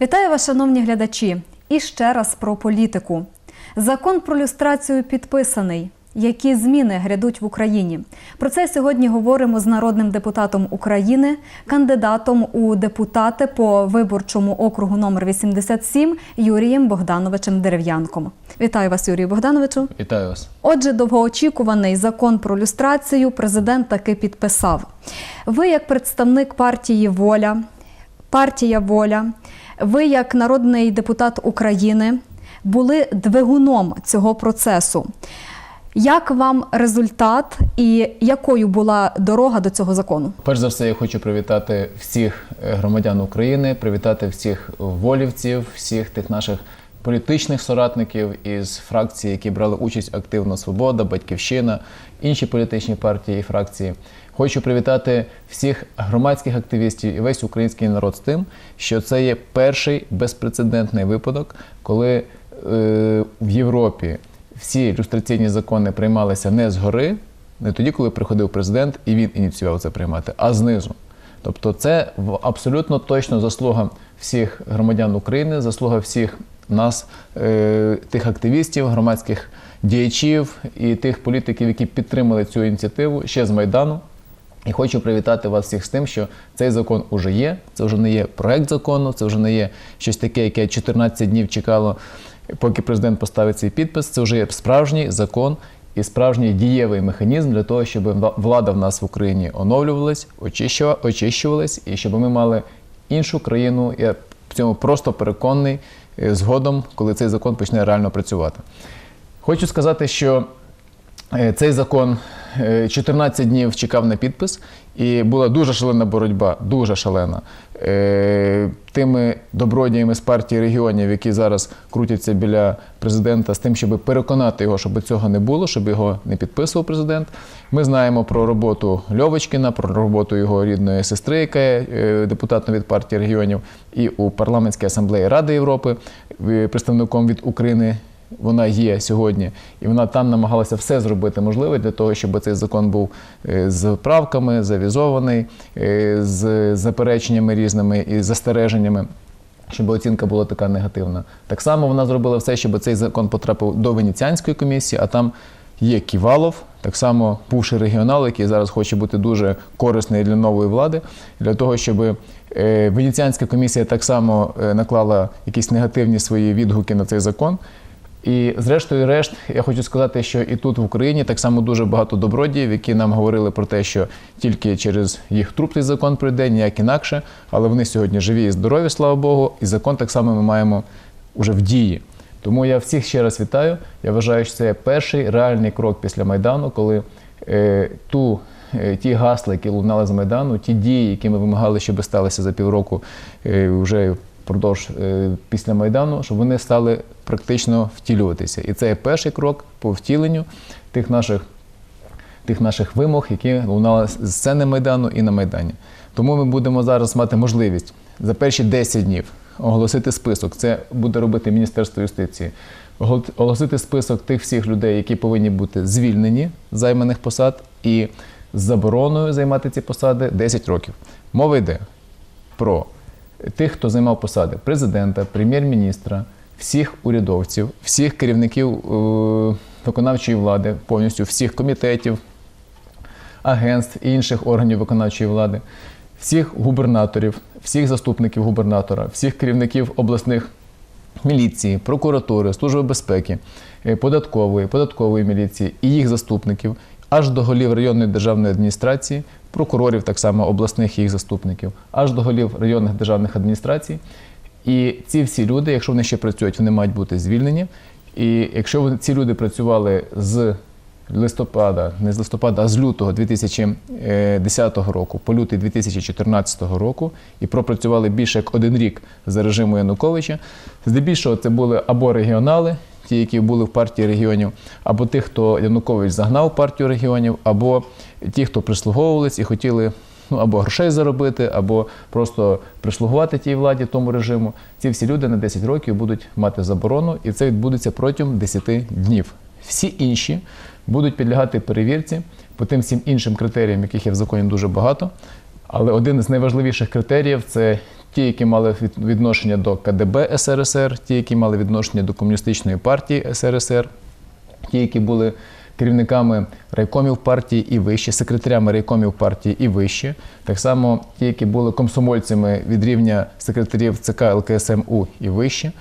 Вітаю вас, шановні глядачі. І ще раз про політику. Закон про люстрацію підписаний. Які зміни грядуть в Україні? Про це сьогодні говоримо з народним депутатом України, кандидатом у депутати по виборчому округу номер 87 Юрієм Богдановичем Дерев'янком. Вітаю вас, Юрію Богдановичу. Вітаю вас. Отже, довгоочікуваний закон про люстрацію президент таки підписав. Ви, як представник партії Воля, партія Воля, ви, як народний депутат України, були двигуном цього процесу. Як вам результат і якою була дорога до цього закону? Перш за все, я хочу привітати всіх е, громадян України, привітати всіх волівців, всіх тих наших політичних соратників із фракцій, які брали участь активно Свобода, Батьківщина, інші політичні партії і фракції. Хочу привітати всіх громадських активістів і весь український народ з тим, що це є перший безпрецедентний випадок, коли е, в Європі всі люстраційні закони приймалися не згори, не тоді, коли приходив президент і він ініціював це приймати, а знизу. Тобто, це абсолютно точно заслуга всіх громадян України, заслуга всіх нас, е, тих активістів, громадських діячів і тих політиків, які підтримали цю ініціативу ще з Майдану. І хочу привітати вас всіх з тим, що цей закон уже є. Це вже не є проект закону, це вже не є щось таке, яке 14 днів чекало, поки президент поставить свій підпис. Це вже є справжній закон і справжній дієвий механізм для того, щоб влада в нас в Україні оновлювалась, очищувалась, і щоб ми мали іншу країну. Я в цьому просто переконаний е, згодом, коли цей закон почне реально працювати. Хочу сказати, що Цей закон е, 14 днів чекав на підпис, і була дуже шалена боротьба, дуже шалена. е, Тими добродіями з партії регіонів, які зараз крутяться біля президента, з тим, щоб переконати його, щоб цього не було, щоб його не підписував президент. Ми знаємо про роботу Льовочкіна, про роботу його рідної сестри, яка є е, депутатом від партії регіонів, і у парламентській асамблеї Ради Європи, е, представником від України вона є сьогодні, і вона там намагалася все зробити можливе для того, щоб цей закон був е, з правками, завізований, е, з запереченнями різними і застереженнями. Щоб оцінка була така негативна. Так само вона зробила все, щоб цей закон потрапив до Венеціанської комісії, а там є Ківалов, так само бувший регіонал, який зараз хоче бути дуже корисний для нової влади, для того, щоб е, Венеціанська комісія так само наклала якісь негативні свої відгуки на цей закон. І зрештою, решт, я хочу сказати, що і тут в Україні так само дуже багато добродіїв, які нам говорили про те, що тільки через їх труп цей закон прийде, ніяк інакше, але вони сьогодні живі і здорові, слава Богу, і закон так само ми маємо уже в дії. Тому я всіх ще раз вітаю. Я вважаю, що це перший реальний крок після Майдану, коли е, ту, е, ті гасла, які лунали з Майдану, ті дії, які ми вимагали, щоб сталися за півроку е, вже впродовж е, після Майдану, щоб вони стали практично втілюватися. І це є перший крок по втіленню тих наших, тих наших вимог, які лунали з сцени Майдану і на Майдані. Тому ми будемо зараз мати можливість за перші 10 днів оголосити список. Це буде робити Міністерство юстиції. Оголосити список тих всіх людей, які повинні бути звільнені з займаних посад, і з забороною займати ці посади 10 років. Мова йде про тих, хто займав посади президента, прем'єр-міністра, всіх урядовців, всіх керівників е, виконавчої влади, повністю всіх комітетів, агентств і інших органів виконавчої влади, всіх губернаторів, всіх заступників губернатора, всіх керівників обласних міліції, прокуратури, служби безпеки, е, податкової, податкової міліції і їх заступників, аж до голів районної державної адміністрації, прокурорів так само обласних їх заступників, аж до голів районних державних адміністрацій. І ці всі люди, якщо вони ще працюють, вони мають бути звільнені. І якщо ці люди працювали з листопада, не з листопада, а з лютого 2010 року по лютий 2014 року і пропрацювали більше як один рік за режиму Януковича. Здебільшого це були або регіонали, ті, які були в партії регіонів, або тих, хто Янукович загнав партію регіонів, або ті, хто прислуговувались і хотіли. Ну, або грошей заробити, або просто прислугувати тій владі, тому режиму. Ці всі люди на 10 років будуть мати заборону, і це відбудеться протягом 10 днів. Всі інші будуть підлягати перевірці по тим всім іншим критеріям, яких є в законі дуже багато. Але один з найважливіших критеріїв це ті, які мали відношення до КДБ СРСР, ті, які мали відношення до комуністичної партії СРСР, ті, які були керівниками райкомів партії і вище, секретарями райкомів партії і вище, так само ті, які були комсомольцями від рівня секретарів ЦК ЛКСМУ і вище.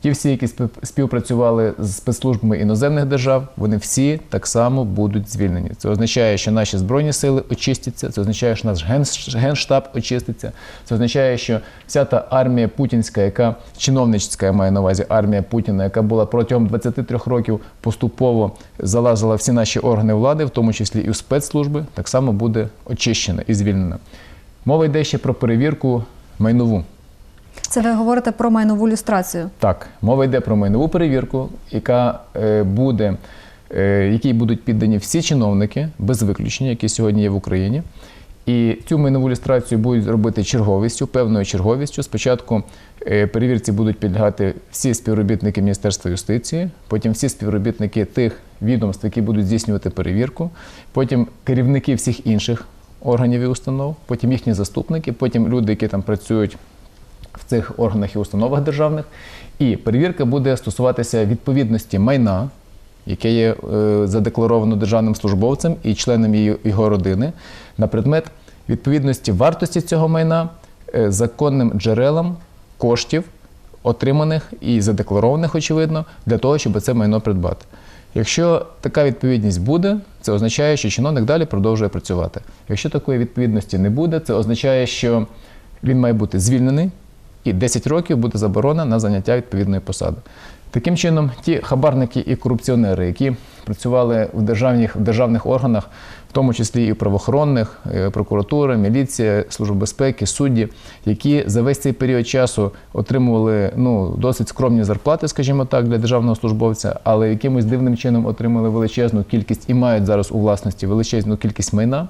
Ті всі, які спів- співпрацювали з спецслужбами іноземних держав, вони всі так само будуть звільнені. Це означає, що наші збройні сили очистяться. Це означає, що наш генш- генштаб очиститься. Це означає, що вся та армія путінська, яка чиновницька, я маю на увазі армія Путіна, яка була протягом 23 років поступово залазила всі наші органи влади, в тому числі і в спецслужби, так само буде очищена і звільнена. Мова йде ще про перевірку майнову. Це ви говорите про майнову люстрацію. Так, мова йде про майнову перевірку, яка е, буде, е, якій будуть піддані всі чиновники без виключення, які сьогодні є в Україні. І цю майнову люстрацію будуть робити черговістю, певною черговістю. Спочатку е, перевірці будуть підлягати всі співробітники Міністерства юстиції, потім всі співробітники тих відомств, які будуть здійснювати перевірку, потім керівники всіх інших органів і установ, потім їхні заступники, потім люди, які там працюють в цих органах і установах державних. І перевірка буде стосуватися відповідності майна, яке є е, задекларовано державним службовцем і членом його родини, на предмет відповідності вартості цього майна е, законним джерелам коштів, отриманих і задекларованих, очевидно, для того, щоб це майно придбати. Якщо така відповідність буде, це означає, що чиновник далі продовжує працювати. Якщо такої відповідності не буде, це означає, що він має бути звільнений і 10 років буде заборона на заняття відповідної посади. Таким чином, ті хабарники і корупціонери, які працювали в державних, в державних органах, в тому числі і правоохоронних, е, прокуратура, міліція, служба безпеки, судді, які за весь цей період часу отримували ну, досить скромні зарплати, скажімо так, для державного службовця, але якимось дивним чином отримали величезну кількість і мають зараз у власності величезну кількість майна,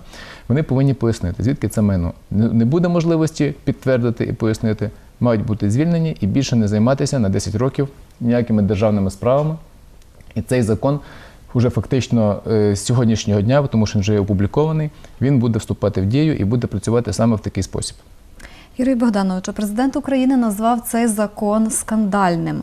вони повинні пояснити, звідки це майно. Не буде можливості підтвердити і пояснити, мають бути звільнені і більше не займатися на 10 років ніякими державними справами. І цей закон вже фактично е, з сьогоднішнього дня, тому що він вже є опублікований, він буде вступати в дію і буде працювати саме в такий спосіб. Юрій Богданович, президент України назвав цей закон скандальним.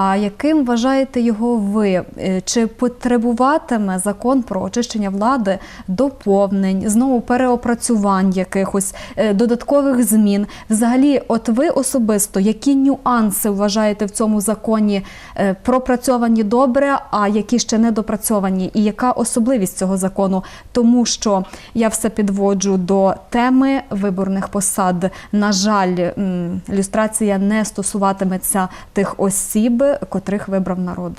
А яким вважаєте його ви? Е, Чи потребуватиме закон про очищення влади доповнень, знову переопрацювань якихось е, додаткових змін? Взагалі, от ви особисто, які нюанси вважаєте в цьому законі е, пропрацьовані добре, а які ще не допрацьовані? І яка особливість цього закону? Тому що я все підводжу до теми виборних посад. На жаль, люстрація не стосуватиметься тих осіб, котрих вибрав народ.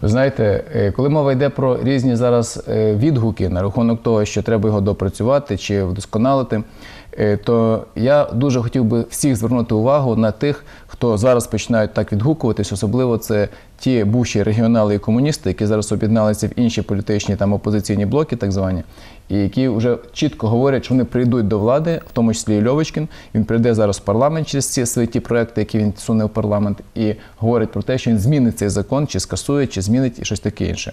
Ви знаєте, е, коли мова йде про різні зараз е, відгуки на рахунок того, що треба його допрацювати чи вдосконалити, е, то я дуже хотів би всіх звернути увагу на тих, хто зараз починають так відгукуватись, особливо це ті бувші регіонали і комуністи, які зараз об'єдналися в інші політичні там опозиційні блоки, так звані, і які вже чітко говорять, що вони прийдуть до влади, в тому числі і Льовочкін. Він прийде зараз в парламент через ці свої ті проекти, які він суне в парламент, і говорить про те, що він змінить цей закон, чи скасує, чи змінить і щось таке інше.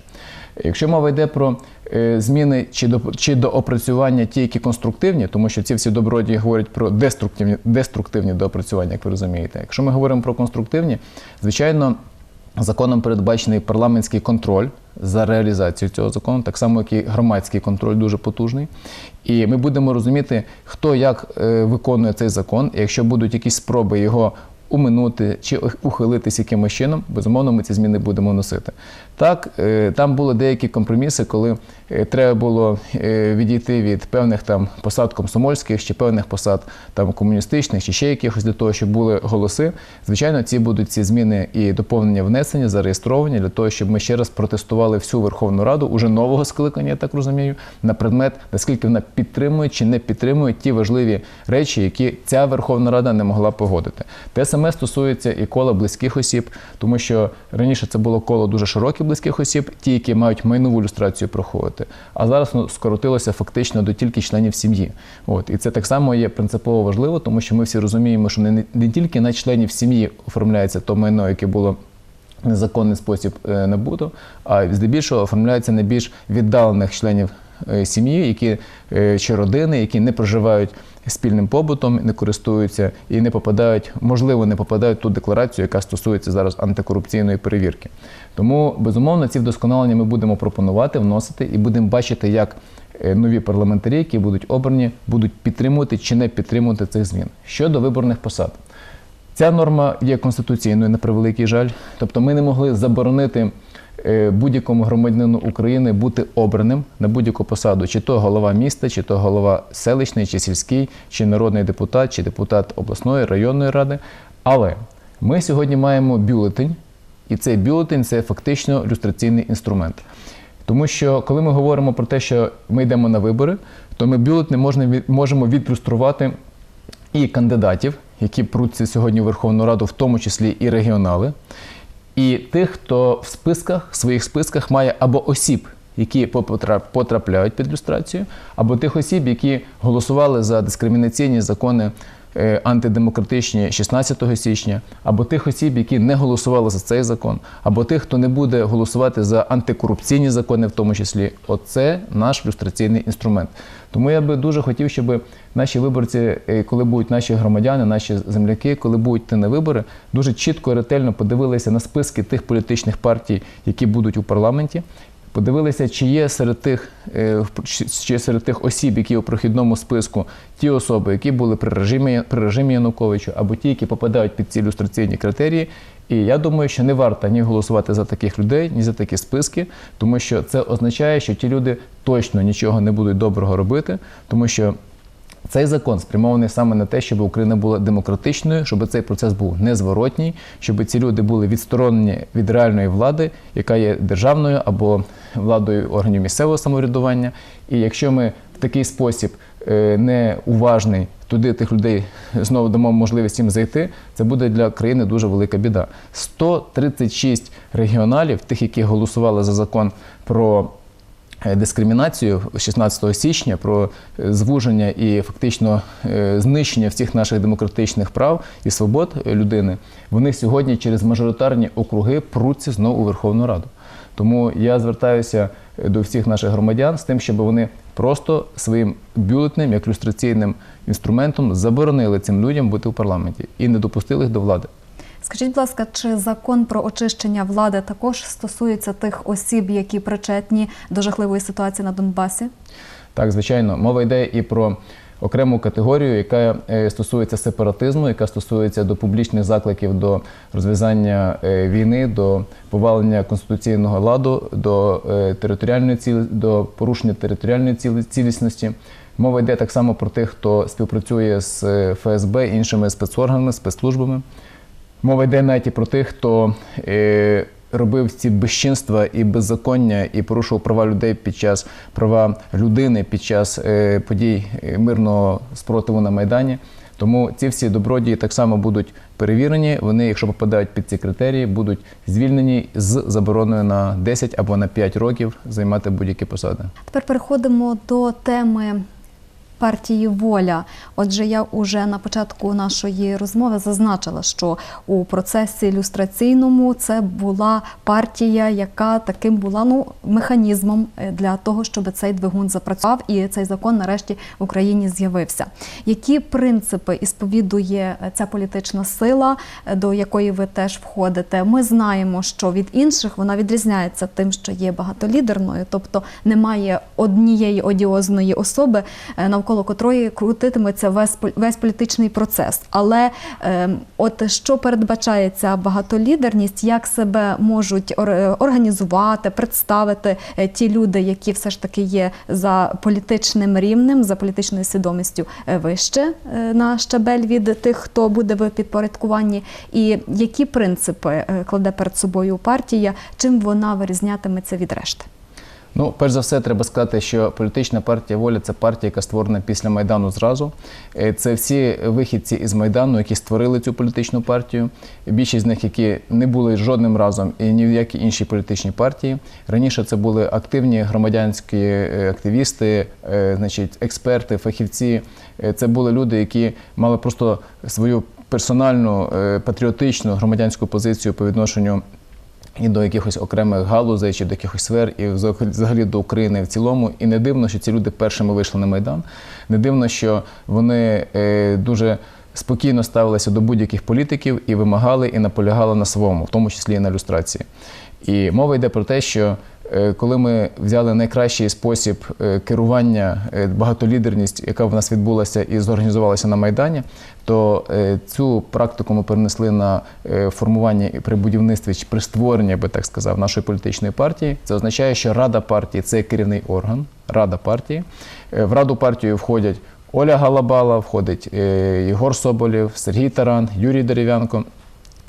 Якщо мова йде про е, зміни чи до чи до опрацювання ті, які конструктивні, тому що ці всі добродії говорять про деструктивні деструктивні доопрацювання, як ви розумієте. Якщо ми говоримо про конструктивні, звичайно. Законом передбачений парламентський контроль за реалізацією цього закону, так само, як і громадський контроль дуже потужний. І ми будемо розуміти, хто як е, виконує цей закон. І якщо будуть якісь спроби його уминути чи ухилитись якимось чином, безумовно, ми ці зміни будемо носити. Так, е, там були деякі компроміси, коли е, треба було е, відійти від певних там посад комсомольських чи певних посад там комуністичних чи ще якихось для того, щоб були голоси. Звичайно, ці будуть ці зміни і доповнення внесені, зареєстровані для того, щоб ми ще раз протестували всю Верховну Раду уже нового скликання, я так розумію, на предмет, наскільки вона підтримує чи не підтримує ті важливі речі, які ця Верховна Рада не могла погодити. Те саме стосується і кола близьких осіб, тому що раніше це було коло дуже широке близьких осіб, ті, які мають майнову люстрацію проходити. А зараз ну, скоротилося фактично до тільки членів сім'ї. От і це так само є принципово важливо, тому що ми всі розуміємо, що не, не тільки на членів сім'ї оформляється то майно, яке було. Незаконний спосіб е, набуто, а здебільшого оформляється на більш віддалених членів сім'ї, які е, чи родини, які не проживають спільним побутом, не користуються і не попадають, можливо, не попадають в ту декларацію, яка стосується зараз антикорупційної перевірки. Тому безумовно ці вдосконалення ми будемо пропонувати, вносити і будемо бачити, як е, нові парламентарі, які будуть обрані, будуть підтримувати чи не підтримувати цих змін щодо виборних посад. Ця норма є конституційною на превеликий жаль. Тобто ми не могли заборонити е, будь-якому громадянину України бути обраним на будь-яку посаду, чи то голова міста, чи то голова селищний, чи сільський, чи народний депутат, чи депутат обласної районної ради. Але ми сьогодні маємо бюлетень, і цей бюлетень це фактично люстраційний інструмент. Тому що коли ми говоримо про те, що ми йдемо на вибори, то ми можна можемо відлюструвати і кандидатів, які пруться сьогодні в Верховну Раду, в тому числі і регіонали, і тих, хто в списках, в своїх списках має або осіб, які потрапляють під люстрацію, або тих осіб, які голосували за дискримінаційні закони е, антидемократичні 16 січня, або тих осіб, які не голосували за цей закон, або тих, хто не буде голосувати за антикорупційні закони, в тому числі. Оце наш люстраційний інструмент. Тому я би дуже хотів, щоб наші виборці, е, коли будуть наші громадяни, наші земляки, коли будуть йти на вибори, дуже чітко і ретельно подивилися на списки тих політичних партій, які будуть у парламенті. Подивилися, чи є серед тих, е, чи- серед тих осіб, які у прохідному списку, ті особи, які були при режимі, при режимі Януковича, або ті, які попадають під ці ілюстраційні критерії. І я думаю, що не варто ні голосувати за таких людей, ні за такі списки, тому що це означає, що ті люди точно нічого не будуть доброго робити, тому що цей закон спрямований саме на те, щоб Україна була демократичною, щоб цей процес був незворотній, щоб ці люди були відсторонені від реальної влади, яка є державною або владою органів місцевого самоврядування. І якщо ми в такий спосіб е, неуважний туди тих людей знову дамо можливість їм зайти, це буде для країни дуже велика біда. 136 регіоналів, тих, які голосували за закон про дискримінацію 16 січня, про е, звуження і фактично е, знищення всіх наших демократичних прав і свобод е, людини, вони сьогодні через мажоритарні округи пруться знову у Верховну Раду. Тому я звертаюся е, до всіх наших громадян з тим, щоб вони просто своїм бюлетнем, як люстраційним інструментом, заборонили цим людям бути в парламенті і не допустили їх до влади. Скажіть, будь ласка, чи закон про очищення влади також стосується тих осіб, які причетні до жахливої ситуації на Донбасі? Так, звичайно, мова йде і про окрему категорію, яка е, стосується сепаратизму, яка стосується до публічних закликів до розв'язання е, війни, до повалення конституційного ладу, до е, територіальної цілі, до порушення територіальної цілі- цілісності. Мова йде так само про тих, хто співпрацює з ФСБ, іншими спецорганами, спецслужбами. Мова йде навіть про тих, хто е, робив ці безчинства і беззаконня і порушував права людей під час права людини під час е, подій е, мирного спротиву на Майдані. Тому ці всі добродії так само будуть перевірені. Вони, якщо попадають під ці критерії, будуть звільнені з забороною на 10 або на 5 років займати будь-які посади. Тепер переходимо до теми партії Воля. Отже, я уже на початку нашої розмови зазначила, що у процесі люстраційному це була партія, яка таким була ну механізмом е, для того, щоб цей двигун запрацював і цей закон нарешті в Україні з'явився. Які принципи ісповідує е, ця політична сила, е, до якої ви теж входите? Ми знаємо, що від інших вона відрізняється тим, що є багатолідерною, тобто немає однієї одіозної особи, е, навколо котрої крутитиметься весь весь політичний процес. Але е, от що передбачає ця багатолідерність, як себе можуть ор- організувати, представити е, ті люди, які все ж таки є за політичним рівнем, за політичною свідомістю е, вище е, на щабель від тих, хто буде в підпорядкуванні, і які принципи е, кладе перед собою партія, чим вона вирізнятиметься від решти? Ну, перш за все, треба сказати, що політична партія воля це партія, яка створена після Майдану зразу. Е, Це всі вихідці із Майдану, які створили цю політичну партію. Більшість з них, які не були жодним разом і ні в якій іншій політичній партії. Раніше це були активні громадянські е, активісти, е, значить, експерти, фахівці. Це були люди, які мали просто свою персональну патріотичну громадянську позицію по відношенню і до якихось окремих галузей чи до якихось сфер, і взагалі- до України в цілому. І не дивно, що ці люди першими вийшли на Майдан. Не дивно, що вони е, дуже спокійно ставилися до будь-яких політиків і вимагали і наполягали на своєму, в тому числі і на люстрації. І мова йде про те, що е, коли ми взяли найкращий спосіб е, керування, е, багатолідерність, яка в нас відбулася і зорганізувалася на Майдані, то цю практику ми перенесли на формування і при будівництві чи при створенні, я би так сказав, нашої політичної партії. Це означає, що Рада партії це керівний орган, Рада партії. В Раду партії входять Оля Галабала, входить Єгор Соболєв, Сергій Таран, Юрій Дерев'янко.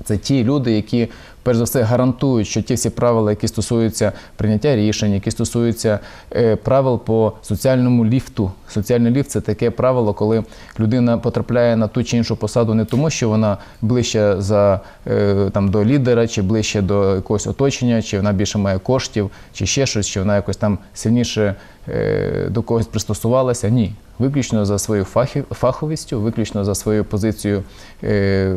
Це ті люди, які перш за все гарантують, що ті всі правила, які стосуються прийняття рішень, які стосуються е, правил по соціальному ліфту. Соціальний ліфт це таке правило, коли людина потрапляє на ту чи іншу посаду не тому, що вона ближче за е, там до лідера, чи ближче до якогось оточення, чи вона більше має коштів, чи ще щось, чи вона якось там сильніше е, до когось пристосувалася. Ні. Виключно за свою фаховістю, виключно за свою позицію е,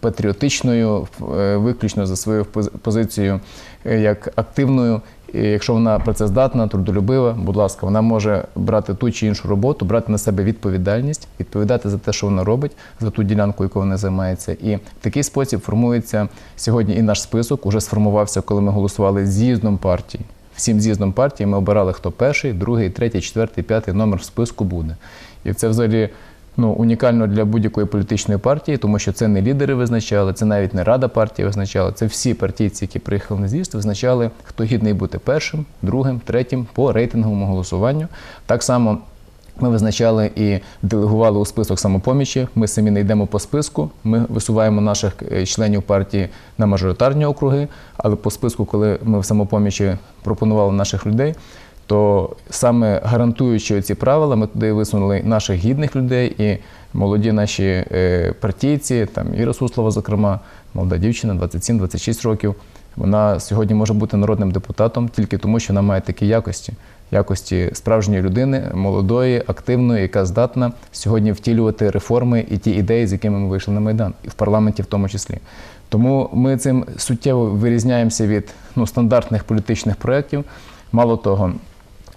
патріотичною, е, виключно за свою пози- позицію е, як активною. І якщо вона працездатна, трудолюбива, будь ласка, вона може брати ту чи іншу роботу, брати на себе відповідальність, відповідати за те, що вона робить, за ту ділянку, якою вона займається. І в такий спосіб формується сьогодні і наш список. Уже сформувався, коли ми голосували з'їздом партії. Всім з'їздом партії ми обирали, хто перший, другий, третій, четвертий, п'ятий номер в списку буде. І це взагалі ну, унікально для будь-якої політичної партії, тому що це не лідери визначали, це навіть не рада партії визначала. Це всі партійці, які приїхали на з'їзд, визначали, хто гідний бути першим, другим, третім по рейтинговому голосуванню. Так само. Ми визначали і делегували у список самопомічі. Ми самі не йдемо по списку. Ми висуваємо наших е, членів партії на мажоритарні округи. Але по списку, коли ми в самопомічі пропонували наших людей, то саме гарантуючи ці правила, ми туди висунули наших гідних людей і молоді наші е, партійці, там Іра Суслова, зокрема, молода дівчина, 27-26 років. Вона сьогодні може бути народним депутатом тільки тому, що вона має такі якості. Якості справжньої людини, молодої, активної, яка здатна сьогодні втілювати реформи і ті ідеї, з якими ми вийшли на майдан, і в парламенті в тому числі. Тому ми цим суттєво вирізняємося від ну, стандартних політичних проєктів. Мало того,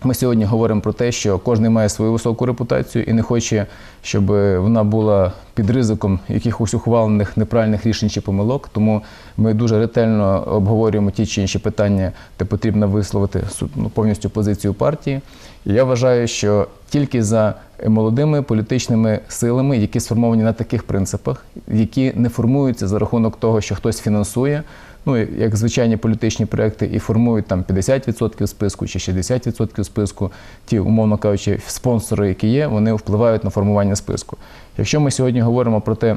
ми сьогодні говоримо про те, що кожен має свою високу репутацію і не хоче, щоб вона була під ризиком якихось ухвалених неправильних рішень чи помилок. Тому ми дуже ретельно обговорюємо ті чи інші питання, де потрібно висловити ну, повністю позицію партії. І я вважаю, що тільки за молодими політичними силами, які сформовані на таких принципах, які не формуються за рахунок того, що хтось фінансує, ну як звичайні політичні проекти, і формують там 50% списку чи 60% списку, ті, умовно кажучи, спонсори, які є, вони впливають на формування списку. Якщо ми сьогодні говоримо про те,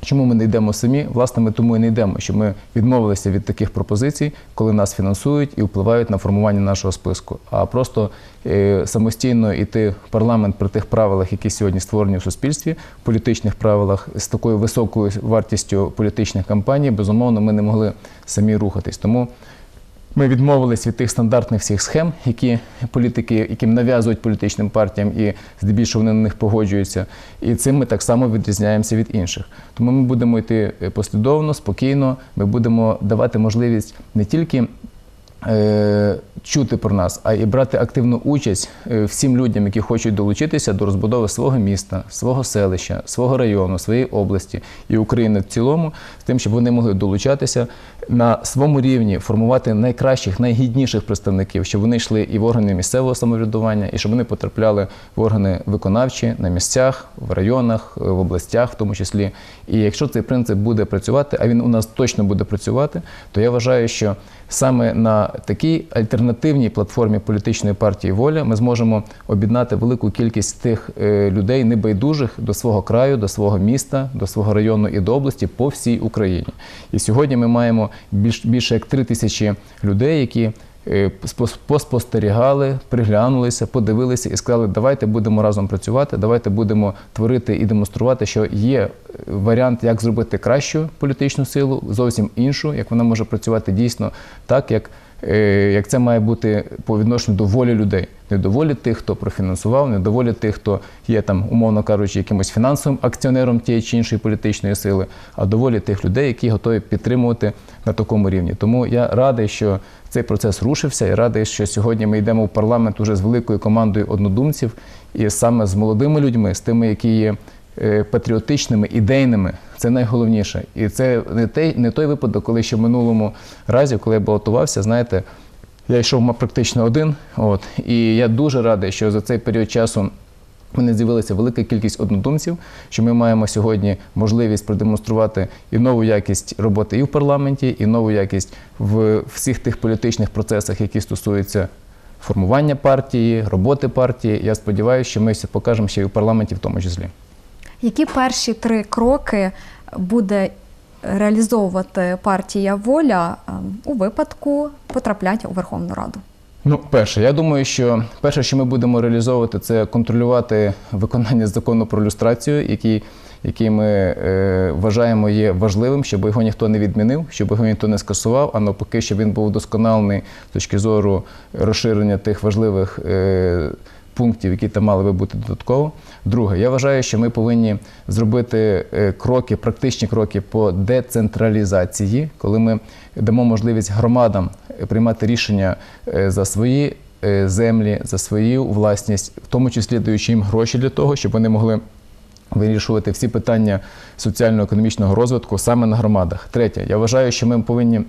Чому ми не йдемо самі? Власне, ми тому і не йдемо, що ми відмовилися від таких пропозицій, коли нас фінансують і впливають на формування нашого списку. А просто е, самостійно йти в парламент при тих правилах, які сьогодні створені в суспільстві, політичних правилах з такою високою вартістю політичних кампаній, безумовно, ми не могли самі рухатись. Тому ми відмовились від тих стандартних всіх схем, які політики, яким нав'язують політичним партіям, і здебільшого вони на них погоджуються. І цим ми так само відрізняємося від інших. Тому ми будемо йти е, послідовно, спокійно. Ми будемо давати можливість не тільки чути про нас, а і брати активну участь е, всім людям, які хочуть долучитися до розбудови свого міста, свого селища, свого району, своєї області і України в цілому, з тим, щоб вони могли долучатися на своєму рівні, формувати найкращих, найгідніших представників, щоб вони йшли і в органи місцевого самоврядування, і щоб вони потрапляли в органи виконавчі на місцях, в районах, в областях, в тому числі. І якщо цей принцип буде працювати, а він у нас точно буде працювати, то я вважаю, що саме на такій альтернативній платформі політичної партії Воля ми зможемо об'єднати велику кількість тих е, людей, небайдужих до свого краю, до свого міста, до свого району і до області по всій Україні. І сьогодні ми маємо більш, більше як три тисячі людей, які е, поспостерігали, приглянулися, подивилися і сказали, давайте будемо разом працювати, давайте будемо творити і демонструвати, що є е, варіант, як зробити кращу політичну силу, зовсім іншу, як вона може працювати дійсно так, як, як це має бути по відношенню до волі людей. недоволі тих, хто профінансував, недоволі тих, хто є там, умовно кажучи, якимось фінансовим акціонером тієї чи іншої політичної сили, а доволі тих людей, які готові підтримувати на такому рівні. Тому я радий, що цей процес рушився, і радий, що сьогодні ми йдемо в парламент уже з великою командою однодумців, і саме з молодими людьми, з тими, які є е, патріотичними, ідейними. Це найголовніше. І це не той, не той випадок, коли ще в минулому разі, коли я балотувався, знаєте, я йшов практично один. От, і я дуже радий, що за цей період часу в мене з'явилася велика кількість однодумців, що ми маємо сьогодні можливість продемонструвати і нову якість роботи і в парламенті, і нову якість в всіх тих політичних процесах, які стосуються формування партії, роботи партії. Я сподіваюся, що ми це покажемо ще й у парламенті в тому числі. Які перші три кроки буде реалізовувати партія Воля у випадку потрапляння у Верховну Раду? Ну, перше, я думаю, що перше, що ми будемо реалізовувати, це контролювати виконання закону про люстрацію, який, який ми е, вважаємо є важливим, щоб його ніхто не відмінив, щоб його ніхто не скасував, а навпаки, щоб він був досконалений з точки зору розширення тих важливих. Е, Пунктів, які там мали би бути додатково. Друге, я вважаю, що ми повинні зробити е, кроки, практичні кроки по децентралізації, коли ми дамо можливість громадам е, приймати рішення е, за свої землі, за свою власність, в тому числі даючи їм гроші для того, щоб вони могли вирішувати всі питання соціально-економічного розвитку саме на громадах. Третє, я вважаю, що ми повинні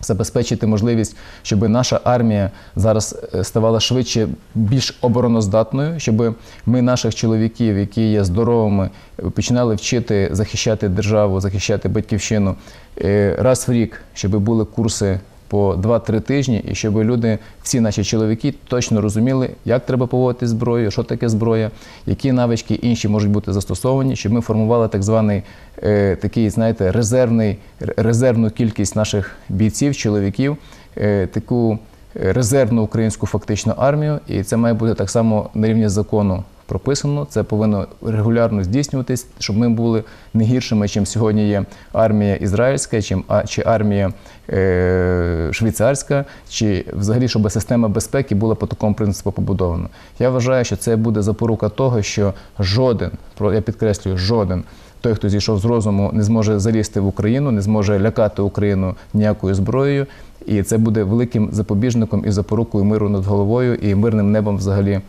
забезпечити можливість, щоб наша армія зараз е, ставала швидше більш обороноздатною, щоб ми наших чоловіків, які є здоровими, починали вчити захищати державу, захищати батьківщину е, раз в рік, щоб були курси по 2-3 тижні, і щоб люди, всі наші чоловіки, точно розуміли, як треба поводити зброю, що таке зброя, які навички інші можуть бути застосовані, щоб ми формували так званий е, такий, знаєте, резервний, резервну кількість наших бійців, чоловіків, е, таку е, резервну українську фактично армію, і це має бути так само на рівні закону прописано. Це повинно регулярно здійснюватись, щоб ми були не гіршими, чим сьогодні є армія ізраїльська, чим а- чи армія е, швейцарська, чи взагалі, щоб система безпеки була по такому принципу побудована. Я вважаю, що це буде запорука того, що жоден, я підкреслюю, жоден. Той, хто зійшов з розуму, не зможе залізти в Україну, не зможе лякати Україну ніякою зброєю, і це буде великим запобіжником і запорукою миру над головою і мирним небом взагалі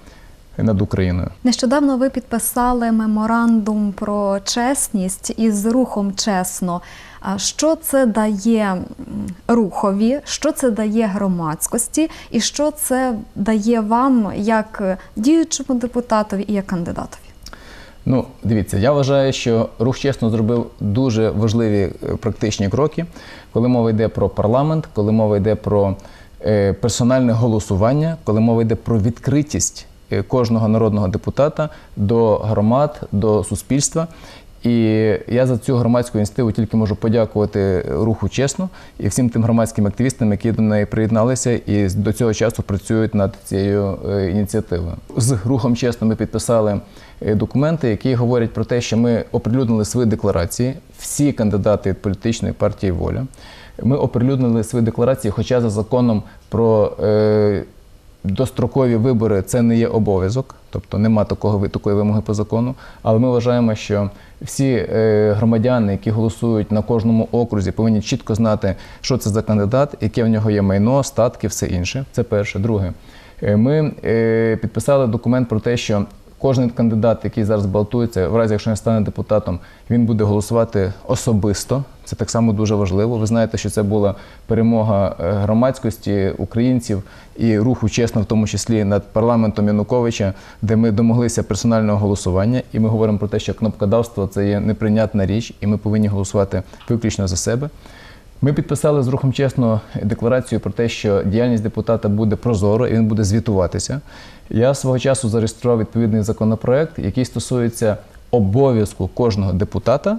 над Україною. Нещодавно ви підписали меморандум про чесність із рухом чесно. А Що це дає рухові, що це дає громадськості, і що це дає вам як діючому депутатові і як кандидатові? Ну, дивіться, я вважаю, що рух чесно зробив дуже важливі е, практичні кроки, коли мова йде про парламент, коли мова йде про е, персональне голосування, коли мова йде про відкритість кожного народного депутата до громад, до суспільства. І я за цю громадську ініціативу тільки можу подякувати руху чесно і всім тим громадським активістам, які до неї приєдналися і до цього часу працюють над цією е, ініціативою. З рухом чесно ми підписали е, документи, які говорять про те, що ми оприлюднили свої декларації, всі кандидати від політичної партії Воля. Ми оприлюднили свої декларації, хоча за законом про е, дострокові вибори це не є обов'язок, тобто нема такого такої вимоги по закону. Але ми вважаємо, що всі е, громадяни, які голосують на кожному окрузі, повинні чітко знати, що це за кандидат, яке в нього є майно, статки, все інше. Це перше. Друге, Е, ми е, підписали документ про те, що кожен кандидат, який зараз балотується, в разі якщо не стане депутатом, він буде голосувати особисто. Це так само дуже важливо. Ви знаєте, що це була перемога е, громадськості українців і руху чесно, в тому числі над парламентом Януковича, де ми домоглися персонального голосування. І ми говоримо про те, що кнопкодавство це є неприйнятна річ, і ми повинні голосувати виключно за себе. Ми підписали з рухом чесно декларацію про те, що діяльність депутата буде прозоро і він буде звітуватися. Я свого часу зареєстрував відповідний законопроект, який стосується обов'язку кожного депутата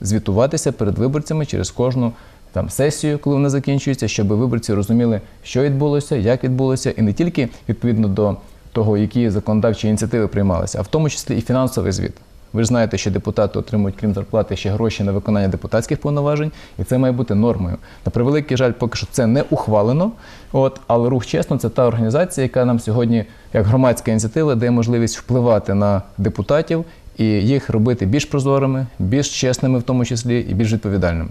звітуватися перед виборцями через кожну там сесію, коли вона закінчується, щоб виборці розуміли, що відбулося, як відбулося, і не тільки відповідно до того, які законодавчі ініціативи приймалися, а в тому числі і фінансовий звіт. Ви ж знаєте, що депутати отримують крім зарплати ще гроші на виконання депутатських повноважень, і це має бути нормою. На превеликий жаль, поки що це не ухвалено. От, але рух чесно це та організація, яка нам сьогодні, як громадська ініціатива, дає можливість впливати на депутатів і їх робити більш прозорими, більш чесними, в тому числі, і більш відповідальними.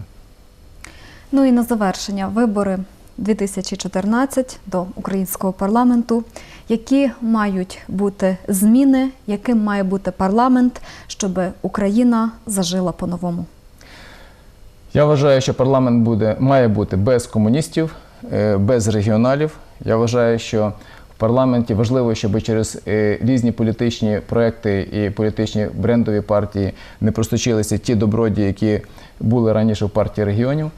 Ну і на завершення вибори 2014 до українського парламенту. Які мають бути зміни, яким має бути парламент, щоб Україна зажила по-новому? Я вважаю, що парламент буде, має бути без комуністів, е, без регіоналів. Я вважаю, що в парламенті важливо, щоб через е, різні політичні проекти і політичні брендові партії не просточилися ті добродії, які були раніше в партії регіонів.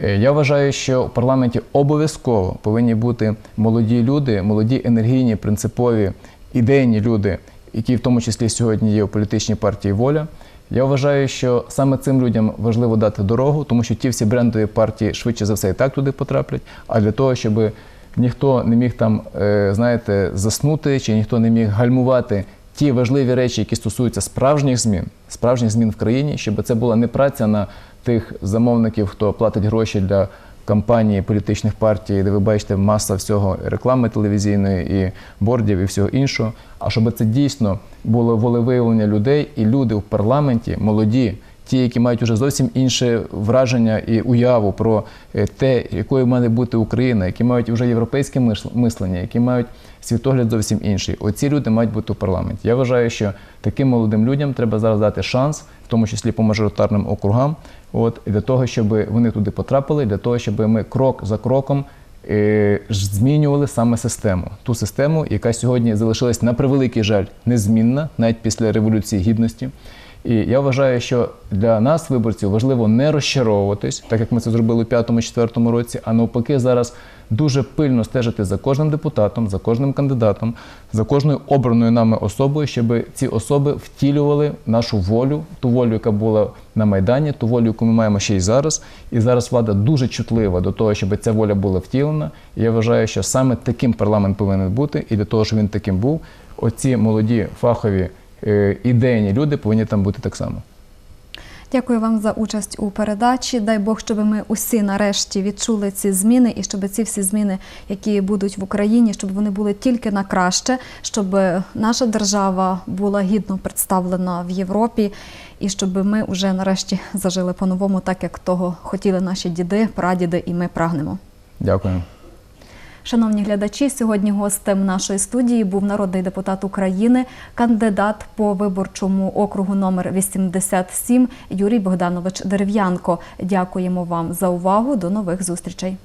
Е, Я вважаю, що в парламенті обов'язково повинні бути молоді люди, молоді енергійні, принципові, ідейні люди, які в тому числі сьогодні є у політичній партії воля. Я вважаю, що саме цим людям важливо дати дорогу, тому що ті всі брендові партії швидше за все і так туди потраплять. А для того, щоб ніхто не міг там, е, знаєте, заснути, чи ніхто не міг гальмувати ті важливі речі, які стосуються справжніх змін, справжніх змін в країні, щоб це була не праця на тих замовників, хто платить гроші для кампанії політичних партій, де ви бачите маса всього реклами телевізійної і бордів і всього іншого. А щоб це дійсно було волевиявлення людей, і люди в парламенті молоді, ті, які мають уже зовсім інше враження і уяву про е, те, якою має бути Україна, які мають вже європейське мислення, які мають світогляд зовсім інший. Оці люди мають бути у парламенті. Я вважаю, що таким молодим людям треба зараз дати шанс, в тому числі по мажоритарним округам, от для того, щоб вони туди потрапили, для того, щоб ми крок за кроком е, змінювали саме систему, ту систему, яка сьогодні залишилась на превеликий жаль незмінна, навіть після революції гідності. І я вважаю, що для нас, виборців, важливо не розчаровуватись, так як ми це зробили у 5-4 році, а навпаки, зараз дуже пильно стежити за кожним депутатом, за кожним кандидатом, за кожною обраною нами особою, щоб ці особи втілювали нашу волю, ту волю, яка була на Майдані, ту волю, яку ми маємо ще й зараз. І зараз влада дуже чутлива до того, щоб ця воля була втілена. І я вважаю, що саме таким парламент повинен бути, і для того, щоб він таким був, оці молоді фахові ідейні люди повинні там бути так само. Дякую вам за участь у передачі. Дай Бог, щоб ми усі нарешті відчули ці зміни, і щоб ці всі зміни, які будуть в Україні, щоб вони були тільки на краще, щоб наша держава була гідно представлена в Європі, і щоб ми вже нарешті зажили по-новому, так як того хотіли наші діди, прадіди, і ми прагнемо. Дякую. Шановні глядачі, сьогодні гостем нашої студії був народний депутат України, кандидат по виборчому округу номер 87 Юрій Богданович Дерев'янко. Дякуємо вам за увагу. До нових зустрічей.